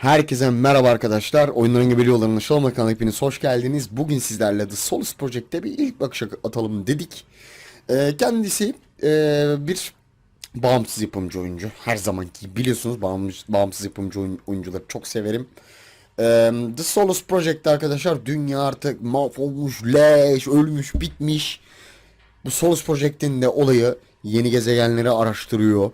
Herkese merhaba arkadaşlar. Oyunların gibi yollarına Şalama kanalına hepiniz hoş geldiniz. Bugün sizlerle The Solus Project'te bir ilk bakış atalım dedik. Ee, kendisi ee, bir bağımsız yapımcı oyuncu. Her zamanki biliyorsunuz bağımsız, bağımsız yapımcı oyun- oyuncuları çok severim. Ee, The Solus Project arkadaşlar dünya artık mahvolmuş, leş, ölmüş, bitmiş. Bu Solus Project'in de olayı yeni gezegenleri araştırıyor.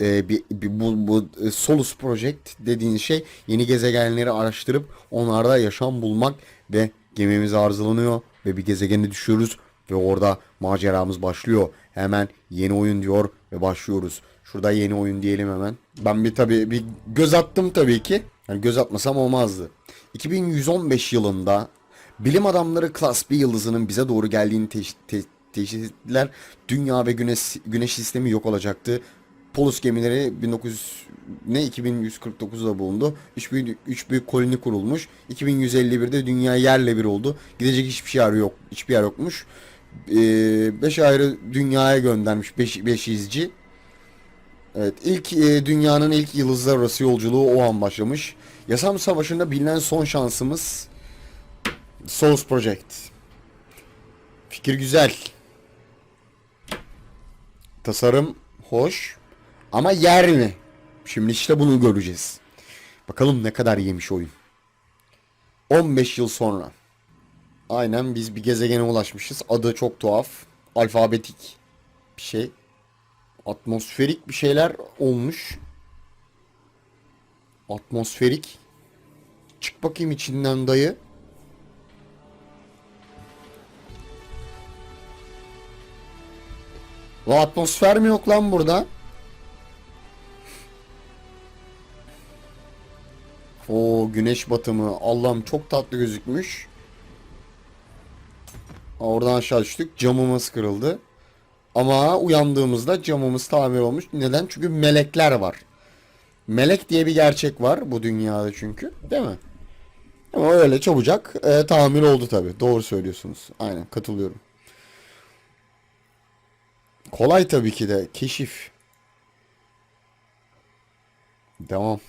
Ee, bir, bir- bu, bu e, Solus Project dediğin şey yeni gezegenleri araştırıp onlarda yaşam bulmak ve gemimiz arızalanıyor ve bir gezegene düşüyoruz ve orada maceramız başlıyor. Hemen yeni oyun diyor ve başlıyoruz. Şurada yeni oyun diyelim hemen. Ben bir tabi bir göz attım tabii ki. Yani göz atmasam olmazdı. 2115 yılında bilim adamları Class B yıldızının bize doğru geldiğini teş- te- teşhis ettiler. Dünya ve güneş güneş sistemi yok olacaktı. Polus gemileri 1900 ne 2149'da bulundu. 3 büyük, üç büyük koloni kurulmuş. 2151'de dünya yerle bir oldu. Gidecek hiçbir yer yok. Hiçbir yer yokmuş. 5 ayrı dünyaya göndermiş 5 5 izci. Evet, ilk e, dünyanın ilk yıldızlar arası yolculuğu o an başlamış. Yasam Savaşı'nda bilinen son şansımız Souls Project. Fikir güzel. Tasarım hoş. Ama yer mi? Şimdi işte bunu göreceğiz. Bakalım ne kadar yemiş oyun. 15 yıl sonra. Aynen biz bir gezegene ulaşmışız. Adı çok tuhaf. Alfabetik bir şey. Atmosferik bir şeyler olmuş. Atmosferik. Çık bakayım içinden dayı. La atmosfer mi yok lan burada? Güneş batımı. Allah'ım çok tatlı gözükmüş. Oradan aşağı düştük. Camımız kırıldı. Ama uyandığımızda camımız tamir olmuş. Neden? Çünkü melekler var. Melek diye bir gerçek var bu dünyada çünkü. Değil mi? Ama öyle çabucak e, tamir oldu tabi. Doğru söylüyorsunuz. Aynen katılıyorum. Kolay tabii ki de. Keşif. Devam.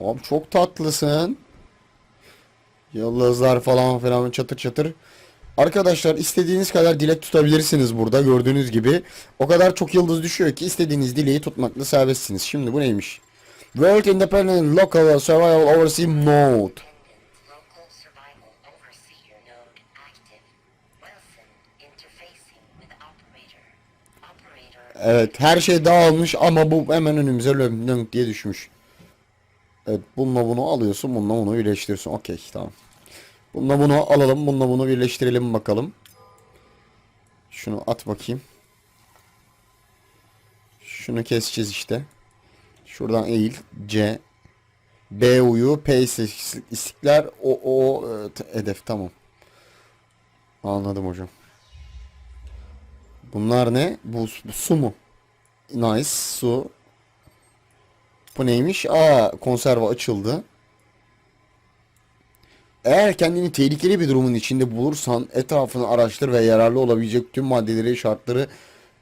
Abi çok tatlısın. Yıldızlar falan filan çatır çatır. Arkadaşlar istediğiniz kadar dilek tutabilirsiniz burada gördüğünüz gibi. O kadar çok yıldız düşüyor ki istediğiniz dileği tutmakla serbestsiniz. Şimdi bu neymiş? World Independent Local Survival Oversea Mode. Evet her şey dağılmış ama bu hemen önümüze lönk diye düşmüş. Evet bununla bunu alıyorsun bununla bunu birleştiriyorsun. Okey tamam. Bununla bunu alalım bununla bunu birleştirelim bakalım. Şunu at bakayım. Şunu keseceğiz işte. Şuradan eğil. C. B uyu. P istik- istikler. O, o e, hedef tamam. Anladım hocam. Bunlar ne? Bu, bu su mu? Nice su. Bu neymiş? Aa konserve açıldı. Eğer kendini tehlikeli bir durumun içinde bulursan etrafını araştır ve yararlı olabilecek tüm maddeleri, şartları,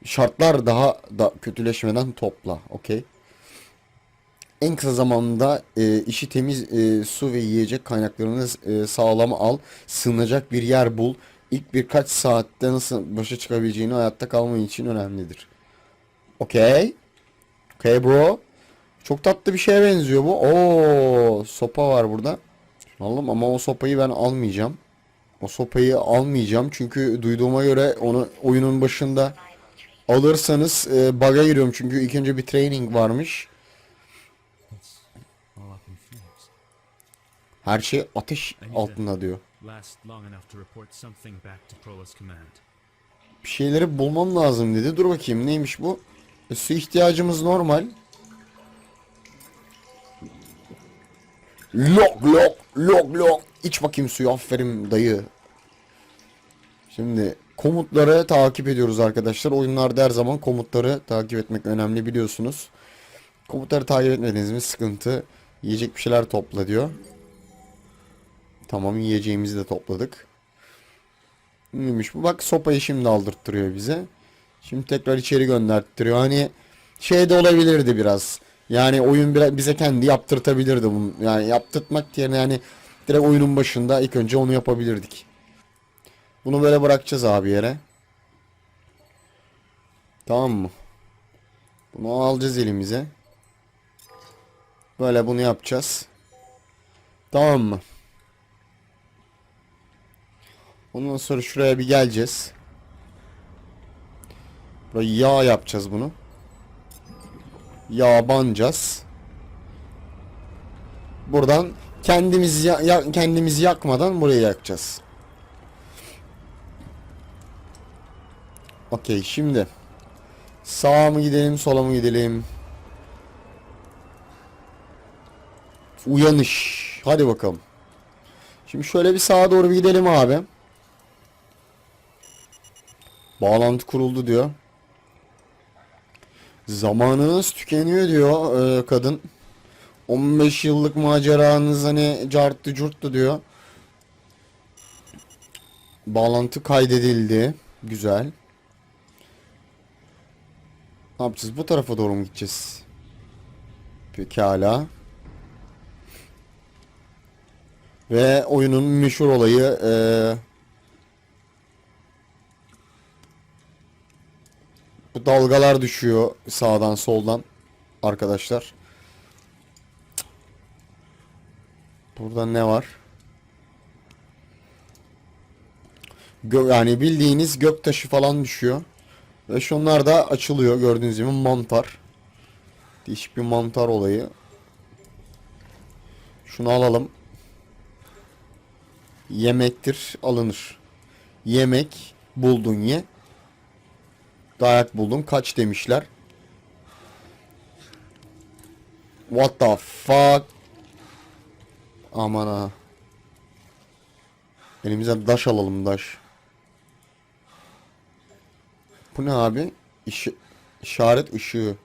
şartlar daha da kötüleşmeden topla. Okey. En kısa zamanda e, işi temiz e, su ve yiyecek kaynaklarını e, sağlam al. Sığınacak bir yer bul. İlk birkaç saatte nasıl başa çıkabileceğini hayatta kalman için önemlidir. Okey. Okey bro. Çok tatlı bir şeye benziyor bu. Oo, sopa var burada. Alalım ama o sopayı ben almayacağım. O sopayı almayacağım çünkü duyduğuma göre onu oyunun başında alırsanız e, bug'a giriyorum çünkü ilk önce bir training varmış. Her şey ateş altında diyor. Bir şeyleri bulmam lazım dedi. Dur bakayım neymiş bu? E, su ihtiyacımız normal. Lok lok lok lok. İç bakayım suyu aferin dayı. Şimdi komutları takip ediyoruz arkadaşlar. Oyunlarda her zaman komutları takip etmek önemli biliyorsunuz. Komutları takip etmediniz mi sıkıntı. Yiyecek bir şeyler topla diyor. Tamam yiyeceğimizi de topladık. Neymiş bu? Bak sopayı şimdi aldırttırıyor bize. Şimdi tekrar içeri gönderttiriyor. Hani şey de olabilirdi biraz. Yani oyun bize kendi yaptırtabilirdi bunu. Yani yaptırtmak yerine yani direkt oyunun başında ilk önce onu yapabilirdik. Bunu böyle bırakacağız abi yere. Tamam mı? Bunu alacağız elimize. Böyle bunu yapacağız. Tamam mı? Ondan sonra şuraya bir geleceğiz. Buraya yağ yapacağız bunu. Yağ banacağız. Buradan kendimiz ya, ya- kendimizi yakmadan burayı yakacağız. Okey şimdi sağa mı gidelim sola mı gidelim? Uyanış. Hadi bakalım. Şimdi şöyle bir sağa doğru bir gidelim abi. Bağlantı kuruldu diyor. Zamanınız tükeniyor diyor e, kadın. 15 yıllık maceranız hani carttı curttu diyor. Bağlantı kaydedildi. Güzel. Ne yapacağız? Bu tarafa doğru mu gideceğiz? Pekala. Ve oyunun meşhur olayı eee bu dalgalar düşüyor sağdan soldan arkadaşlar. Burada ne var? Gö yani bildiğiniz göktaşı falan düşüyor. Ve şunlar da açılıyor gördüğünüz gibi mantar. Değişik bir mantar olayı. Şunu alalım. Yemektir alınır. Yemek buldun ye. Dayak buldum kaç demişler. What the fuck? Aman ha. Elimize daş alalım daş. Bu ne abi? İş işaret ışığı.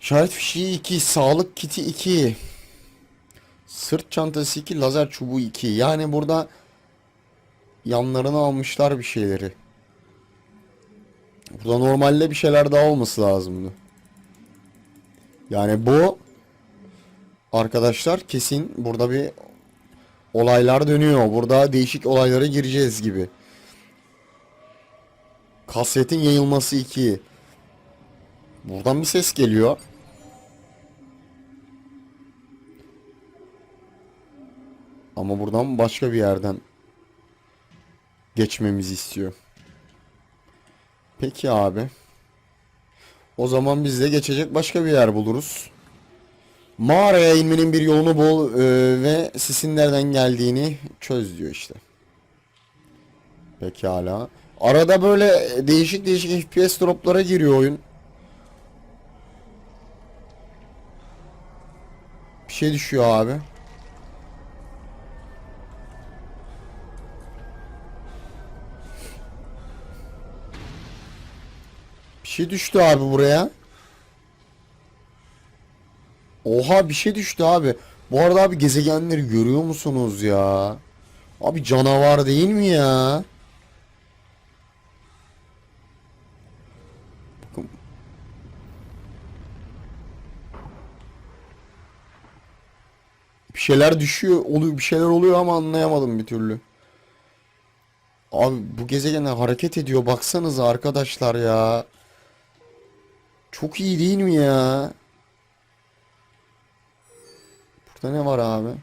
İşaret fişeği 2, sağlık kiti 2. Sırt çantası 2, lazer çubuğu 2. Yani burada yanlarına almışlar bir şeyleri. Burada normalde bir şeyler daha olması lazımdı. Yani bu arkadaşlar kesin burada bir olaylar dönüyor. Burada değişik olaylara gireceğiz gibi. Kasvetin yayılması 2. Buradan bir ses geliyor. Ama buradan başka bir yerden geçmemizi istiyor. Peki abi. O zaman biz de geçecek başka bir yer buluruz. Mağaraya inmenin bir yolunu bul e, ve sisin nereden geldiğini çöz diyor işte. Pekala. Arada böyle değişik değişik FPS droplara giriyor oyun. Bir şey düşüyor abi. Şey düştü abi buraya. Oha bir şey düştü abi. Bu arada abi gezegenleri görüyor musunuz ya? Abi canavar değil mi ya? Bir şeyler düşüyor, oluyor, bir şeyler oluyor ama anlayamadım bir türlü. Abi bu gezegenler hareket ediyor baksanıza arkadaşlar ya. Çok iyi değil mi ya? Burada ne var abi?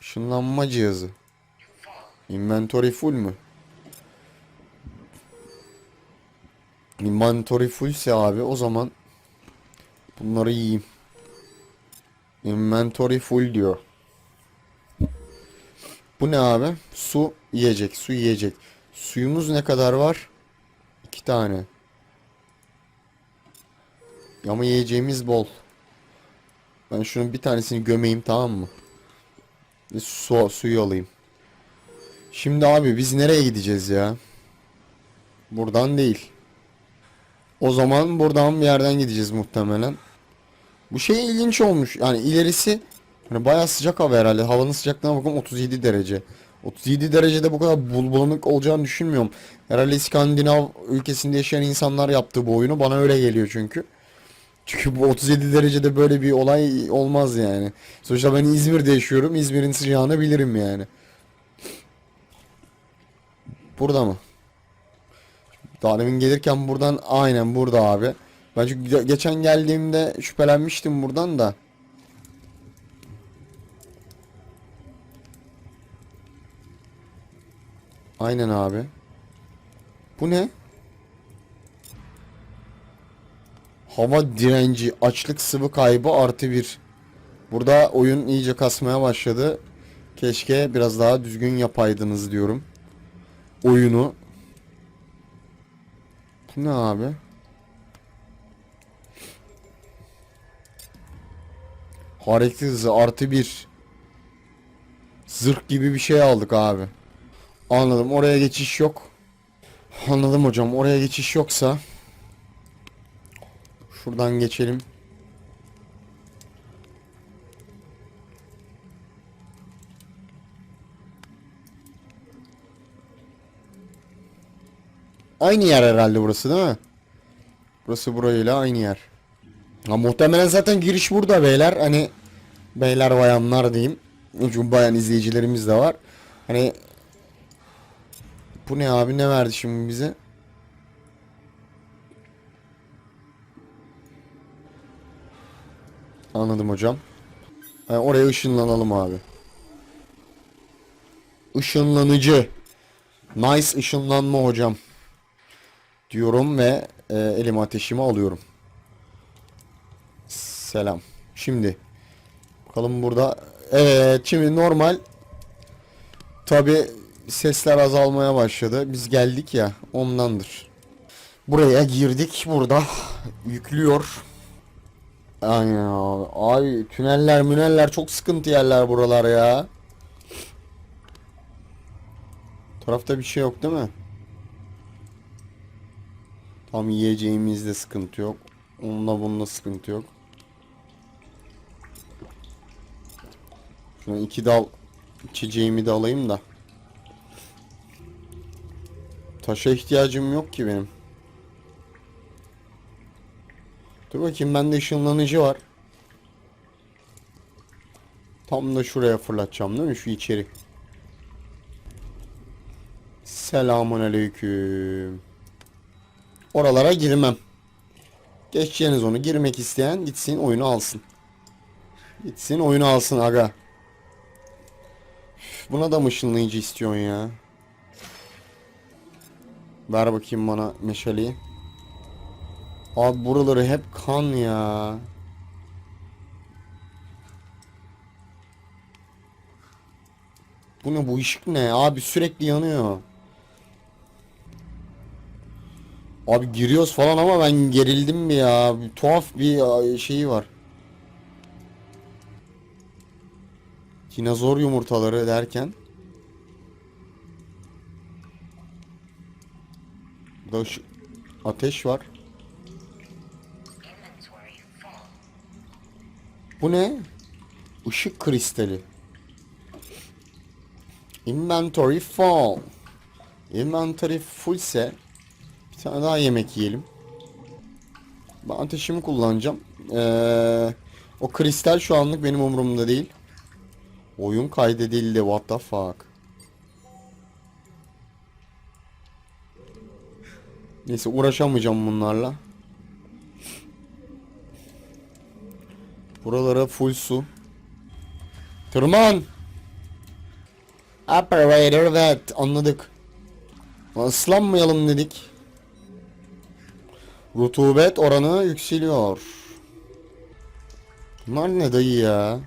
Işınlanma cihazı. Inventory full mü? Inventory fullse abi o zaman bunları yiyeyim. Inventory full diyor. Bu ne abi? Su yiyecek, su yiyecek. Suyumuz ne kadar var? İki tane. Ama yiyeceğimiz bol. Ben şunun bir tanesini gömeyim tamam mı? Su, suyu alayım. Şimdi abi biz nereye gideceğiz ya? Buradan değil. O zaman buradan bir yerden gideceğiz muhtemelen. Bu şey ilginç olmuş. Yani ilerisi hani bayağı sıcak hava herhalde. Havanın sıcaklığına bakın 37 derece. 37 derecede bu kadar bul bulanık olacağını düşünmüyorum. Herhalde İskandinav ülkesinde yaşayan insanlar yaptı bu oyunu. Bana öyle geliyor çünkü. Çünkü bu 37 derecede böyle bir olay olmaz yani. Sonuçta ben İzmir'de yaşıyorum. İzmir'in sıcağını bilirim yani. Burada mı? Daha demin gelirken buradan aynen burada abi. Ben çünkü ge- geçen geldiğimde şüphelenmiştim buradan da. Aynen abi. Bu ne? Hava direnci, açlık sıvı kaybı artı bir. Burada oyun iyice kasmaya başladı. Keşke biraz daha düzgün yapaydınız diyorum. Oyunu. Bu ne abi? Hareket hızı artı bir. Zırh gibi bir şey aldık abi. Anladım. Oraya geçiş yok. Anladım hocam. Oraya geçiş yoksa şuradan geçelim. Aynı yer herhalde burası değil mi? Burası burayla aynı yer. Ha, muhtemelen zaten giriş burada beyler. Hani beyler bayanlar diyeyim. Çünkü bayan izleyicilerimiz de var. Hani bu ne abi ne verdi şimdi bize? Anladım hocam. Ha, oraya ışınlanalım abi. Işınlanıcı. Nice ışınlanma hocam. Diyorum ve e, elime ateşimi alıyorum. Selam. Şimdi. Bakalım burada. Evet şimdi normal. Tabi sesler azalmaya başladı. Biz geldik ya ondandır. Buraya girdik. Burada yüklüyor. Abi. Abi tüneller müneller çok sıkıntı yerler buralar ya. Tarafta bir şey yok değil mi? Tam yiyeceğimizde sıkıntı yok. Onunla bununla sıkıntı yok. Şuna iki dal içeceğimi de alayım da. Taşa ihtiyacım yok ki benim. Dur bakayım bende ışınlanıcı var. Tam da şuraya fırlatacağım değil mi? Şu içeri. Selamun aleyküm. Oralara girmem. Geçeceğiniz onu. Girmek isteyen gitsin oyunu alsın. Gitsin oyunu alsın aga. Buna da mı ışınlayıcı istiyorsun ya? Ver bakayım bana meşaleyi. Abi buraları hep kan ya. Bu ne bu ışık ne abi sürekli yanıyor. Abi giriyoruz falan ama ben gerildim bir ya. Bir tuhaf bir şeyi var. Dinozor yumurtaları derken. Burada ışı- ateş var. Bu ne? Işık kristali. Inventory full. Inventory fullse bir tane daha yemek yiyelim. Ben ateşimi kullanacağım. Ee, o kristal şu anlık benim umurumda değil. Oyun kaydedildi. What the fuck? Neyse uğraşamayacağım bunlarla. Buralara full su. Tırman. Operator evet anladık. Lan Islanmayalım dedik. Rutubet oranı yükseliyor. Bunlar ne dayı ya?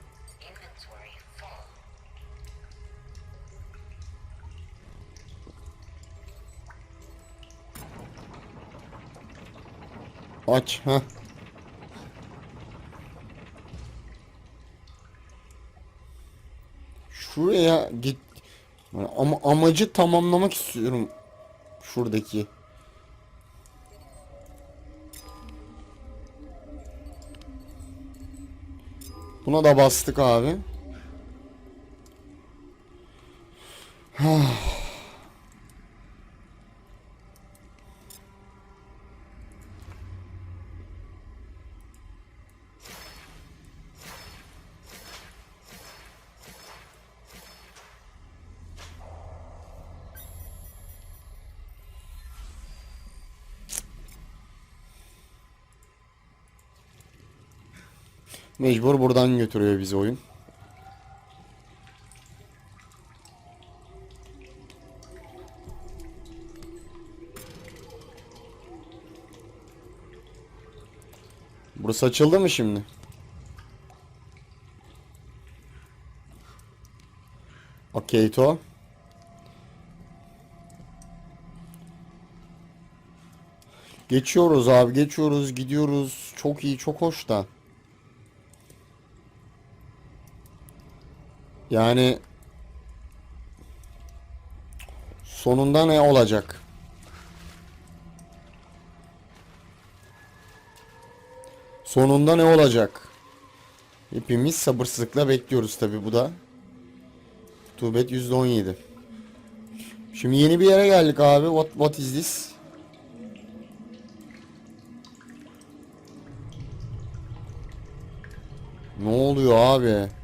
Aç ha. Şuraya git. Ama amacı tamamlamak istiyorum. Şuradaki. Buna da bastık abi. Mecbur buradan götürüyor bizi oyun. Burası açıldı mı şimdi? Okey to. Geçiyoruz abi geçiyoruz gidiyoruz. Çok iyi çok hoş da. Yani sonunda ne olacak? Sonunda ne olacak? Hepimiz sabırsızlıkla bekliyoruz tabi bu da. Tubet %17. Şimdi yeni bir yere geldik abi. What, what is this? Ne oluyor abi?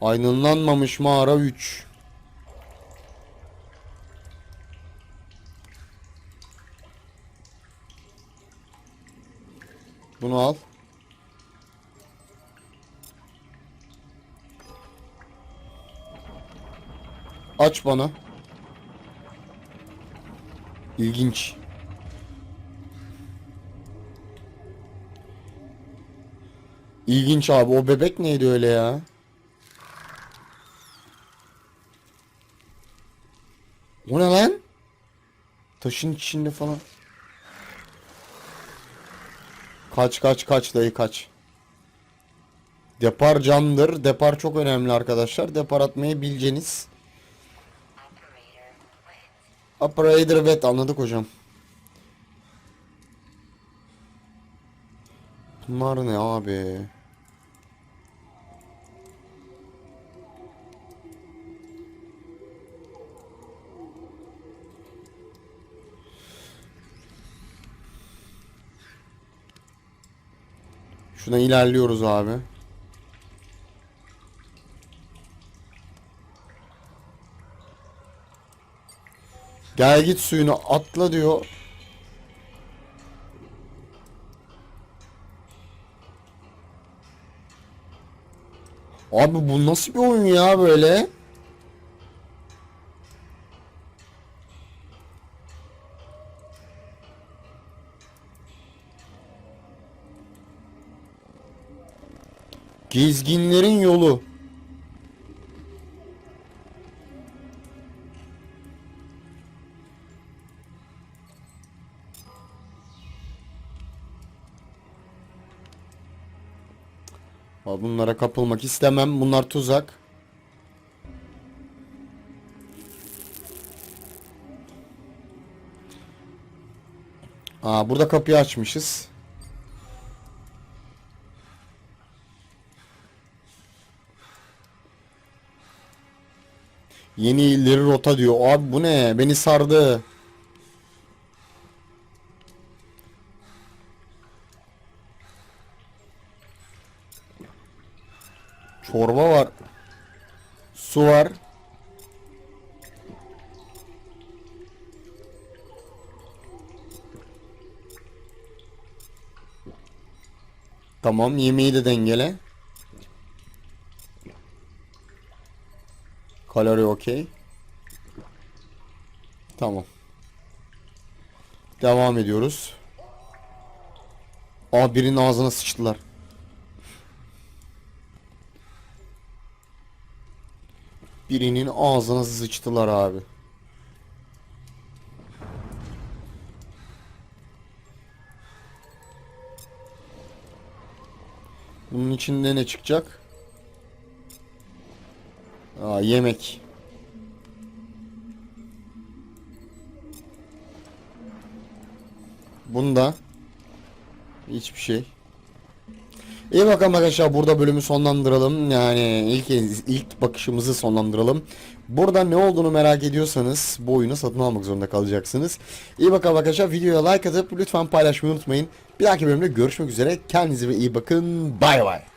Aydınlanmamış mağara 3. Bunu al. Aç bana. İlginç. İlginç abi. O bebek neydi öyle ya? O ne lan? Taşın içinde falan. Kaç kaç kaç dayı kaç. Depar candır. Depar çok önemli arkadaşlar. Depar atmayı bileceğiniz. Operator vet anladık hocam. Bunlar ne abi? Şuna ilerliyoruz abi. Gel git suyunu atla diyor. Abi bu nasıl bir oyun ya böyle? Gezginlerin yolu. Bunlara kapılmak istemem. Bunlar tuzak. Aa burada kapıyı açmışız. Yeni ileri rota diyor. Abi bu ne? Beni sardı. Çorba var. Su var. Tamam yemeği de dengele. Kalori okey. Tamam. Devam ediyoruz. Aa birinin ağzına sıçtılar. Birinin ağzına sıçtılar abi. Bunun içinde ne çıkacak? Yemek. Bunda hiçbir şey. İyi bakalım arkadaşlar burada bölümü sonlandıralım. Yani ilk ilk bakışımızı sonlandıralım. Burada ne olduğunu merak ediyorsanız bu oyunu satın almak zorunda kalacaksınız. İyi bakalım arkadaşlar videoya like atıp lütfen paylaşmayı unutmayın. Bir dahaki bölümde görüşmek üzere. Kendinize iyi bakın. Bay bay.